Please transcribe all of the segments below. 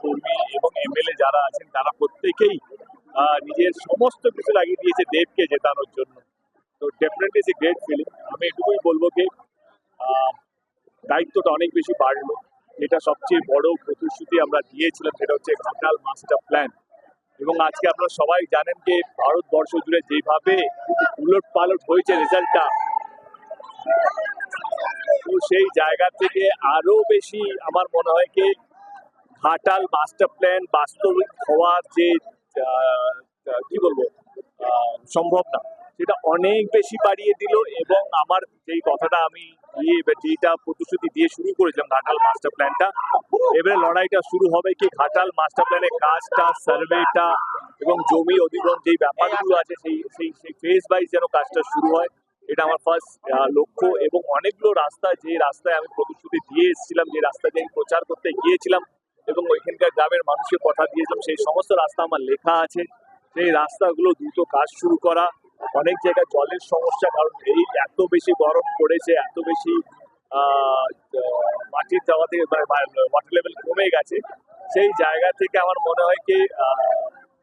কর্মী এবং এমএলএ যারা আছেন তারা প্রত্যেকেই নিজের সমস্ত কিছু লাগিয়ে দিয়েছে দেবকে জেতানোর জন্য। তো ডেফিনেটলি ইজ গ্রেট ফিলিং আমি এটুকুই বলব আহ, দায়িত্বটা অনেক বেশি বাড়লো। যেটা সবচেয়ে বড় প্রতিশ্রুতি আমরা দিয়েছিলাম সেটা হচ্ছে ঘাটাল মাস্টার প্ল্যান এবং আজকে আপনারা সবাই জানেন যে ভারতবর্ষ জুড়ে যেভাবে উলট পালট হয়েছে রেজাল্টটা তো সেই জায়গা থেকে আরও বেশি আমার মনে হয় কি ঘাটাল মাস্টার প্ল্যান বাস্তবিক হওয়ার যে কি বলব সম্ভব না সেটা অনেক বেশি বাড়িয়ে দিল এবং আমার যেই কথাটা আমি যেটা প্রতিশ্রুতি দিয়ে শুরু করেছিলাম ঘাটাল মাস্টার প্ল্যানটা এবারে লড়াইটা শুরু হবে কি ঘাটাল মাস্টার প্ল্যানের কাজটা সার্ভেটা এবং জমি অধিগ্রহণ যেই ব্যাপারগুলো আছে সেই সেই সেই ফেজ ওয়াইজ যেন কাজটা শুরু হয়, এটা আমার ফার্স্ট লক্ষ্য এবং অনেকগুলো রাস্তা যে রাস্তায় আমি প্রতিশ্রুতি দিয়ে এসেছিলাম, যে রাস্তা দিয়ে আমি প্রচার করতে গিয়েছিলাম এবং ওইখানকার গ্রামের মানুষকে কথা দিয়েছিলাম। সেই সমস্ত রাস্তা আমার লেখা আছে। সেই রাস্তাগুলো দ্রুত কাজ শুরু করা। অনেক জায়গায় জলের সমস্যা, কারণ এই এত বেশি গরম পড়েছে, এত বেশি মাটির দেওয়া থেকে ওয়াটার লেভেল কমে গেছে। সেই জায়গা থেকে আমার মনে হয় কি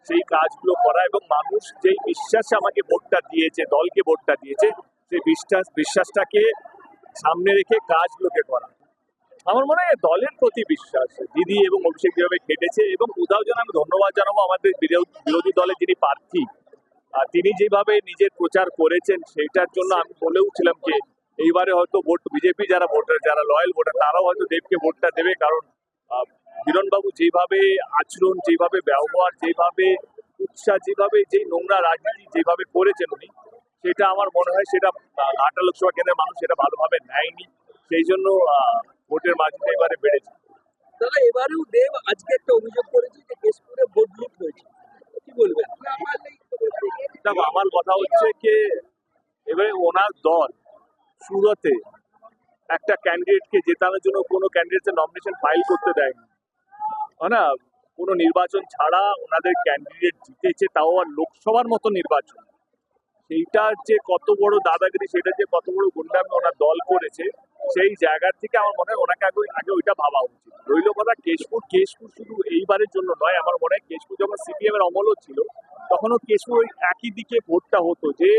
সেই কাজগুলো করা এবং মানুষ যেই বিশ্বাসে আমাকে ভোটটা দিয়েছে, দলকে ভোটটা দিয়েছে, সেই বিশ্বাস, বিশ্বাসটাকে সামনে রেখে কাজগুলোকে করা। আমার মনে হয় দলের প্রতি বিশ্বাস। দিদি এবং অভিষেক যেভাবে খেটেছে এবং কোথাও যেন আমি ধন্যবাদ জানাব আমাদের বিরোধী দলে যিনি প্রার্থী তিনি যেভাবে নিজের প্রচার করেছেন সেইটার জন্য আমি বলেওছিলাম যে এইবারে হয়তো ভোট বিজেপি যারা ভোটার যারা লয়াল ভোটার তারাও হয়তো দেবকে ভোটটা দেবে। কারণ আহ, বিরণবাবু যেভাবে আচরণ যেভাবে ব্যবহার যেভাবে উৎসাহ যেভাবে যেই নোংরা রাজনীতি যেভাবে করেছেন উনি সেটা আমার মনে হয় সেটা ঘাটা লোকসভা কেন্দ্রের মানুষ সেটা ভালোভাবে নেয়নি। সেই জন্য ভোটের মার্জিনটা এবারে বেড়েছে। দাদা এবারেও দেব আজকে একটা অভিযোগ করেছে যে কেশপুরে ভোট লুট হয়েছে। কি বলবেন? দেখো আমার কথা হচ্ছে কি এবারে ওনার দল সুরতে একটা ক্যান্ডিডেটকে জেতানোর জন্য কোনো ক্যান্ডিডেটের নমিনেশন ফাইল করতে দেয়নি। হয় না কোনো নির্বাচন ছাড়া ওনাদের ক্যান্ডিডেট জিতেছে তাও আর লোকসভার মতো নির্বাচন। সেইটার যে কত বড় দাদাগিরি, সেটা যে কত বড় গুন্ডামি ওনার দল করেছে, সেই জায়গার থেকে আমার মনে হয় ওনাকে আগে আগে ওইটা ভাবা উচিত। রইল কথা কেশপুর কেশপুর শুধু এইবারের জন্য নয়, আমার মনে হয় কেশপুর যখন সিপিএম এর অমলও ছিল, তখনও কেশপুর ওই একই দিকে ভোটটা হতো যে,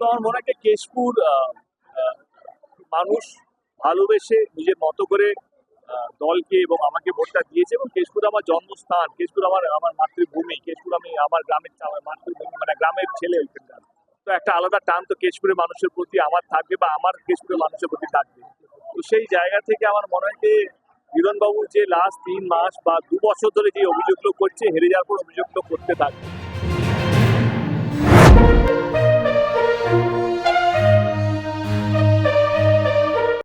তো আমার মনে হয় কেশপুর মানুষ ভালোবেসে নিজের মতো করে দলকে এবং আমাকে ভোটটা দিয়েছে এবং কেশপুর আমার জন্মস্থান, কেশপুর আমার আমার মাতৃভূমি, কেশপুর আমি আমার গ্রামের মাতৃভূমি মানে গ্রামের ছেলে ওইখানকার। তো একটা আলাদা টান তো কেশপুরের মানুষের প্রতি আমার থাকবে বা আমার কেশপুরের মানুষের প্রতি থাকবে। তো সেই জায়গা থেকে আমার মনে হয় যে হিরণবাবু যে লাস্ট তিন মাস বা দু বছর ধরে যে অভিযোগগুলো করছে, হেরে যাওয়ার পর অভিযোগগুলো করতে থাকবে।